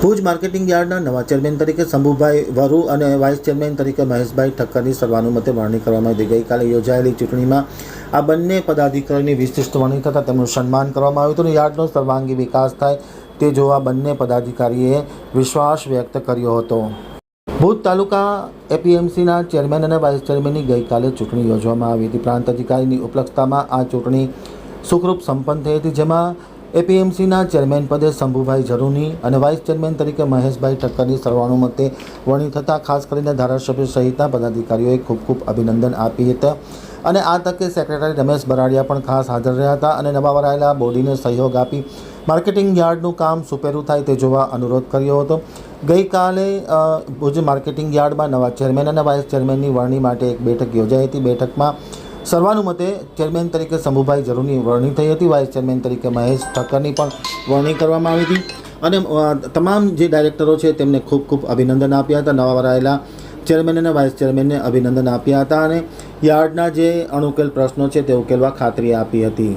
Bhuj marketing યાર્ડના નવા chairman તરીકે શંભુભાઈ વરુ અને વાઇસ ચેરમેન તરીકે મહેશભાઈ ઠક્કરની સર્વાનુમતે વરણી કરવામાં આવી. ગઈકાલે યોજાયેલી ચૂંટણીમાં આ બંને પદાધિકારીની વિશિષ્ટ વરણી થતાં તેમનું સન્માન કરવામાં આવ્યું હતું અને યાર્ડનો સર્વાંગી વિકાસ થાય તે જોવા બંને પદાધિકારીએ વિશ્વાસ વ્યક્ત કર્યો હતો. ભુજ તાલુકા એપીએમસીના ચેરમેન અને વાઇસ ચેરમેનની ગઈકાલે ચૂંટણી યોજવામાં આવી હતી. પ્રાંત અધિકારીની ઉપલક્ષતામાં આ ચૂંટણી સુખરૂપ સંપન્ન થઈ હતી, જેમાં એપીએમસીના ચેરમેન પદે શંભુભાઈ ઝરૂની અને વાઇસ ચેરમેન તરીકે મહેશભાઈ ઠક્કરની સર્વાનુમતે વરણી થતાં ખાસ કરીને ધારાસભ્ય સહિતના પદાધિકારીઓએ ખૂબ ખૂબ અભિનંદન આપી હતા. અને આ તકે સેક્રેટરી રમેશ બરાડિયા પણ ખાસ હાજર રહ્યા હતા અને નવા વરાયેલા બોડીને સહયોગ આપી માર્કેટિંગ યાર્ડનું કામ સુપેરું થાય તે જોવા અનુરોધ કર્યો હતો. ગઈકાલે ભુજ માર્કેટિંગ યાર્ડમાં નવા ચેરમેન અને વાઇસ ચેરમેનની વરણી માટે એક બેઠક યોજાઈ હતી. બેઠકમાં સર્વાનુમતે ચેરમેન તરીકે શંભુભાઈ જરૂરની વરણી થઈ હતી. વાઇસ ચેરમેન તરીકે મહેશ ઠક્કરની પણ વરણી કરવામાં આવી હતી. અને તમામ જે ડાયરેક્ટરો છે તેમને ખૂબ ખૂબ અભિનંદન આપ્યા હતા. નવા વરાયેલા ચેરમેન અને વાઇસ ચેરમેનને અભિનંદન આપ્યા હતા અને યાર્ડના જે અણુકેલ પ્રશ્નો છે તે ઉકેલવા ખાતરી આપી હતી.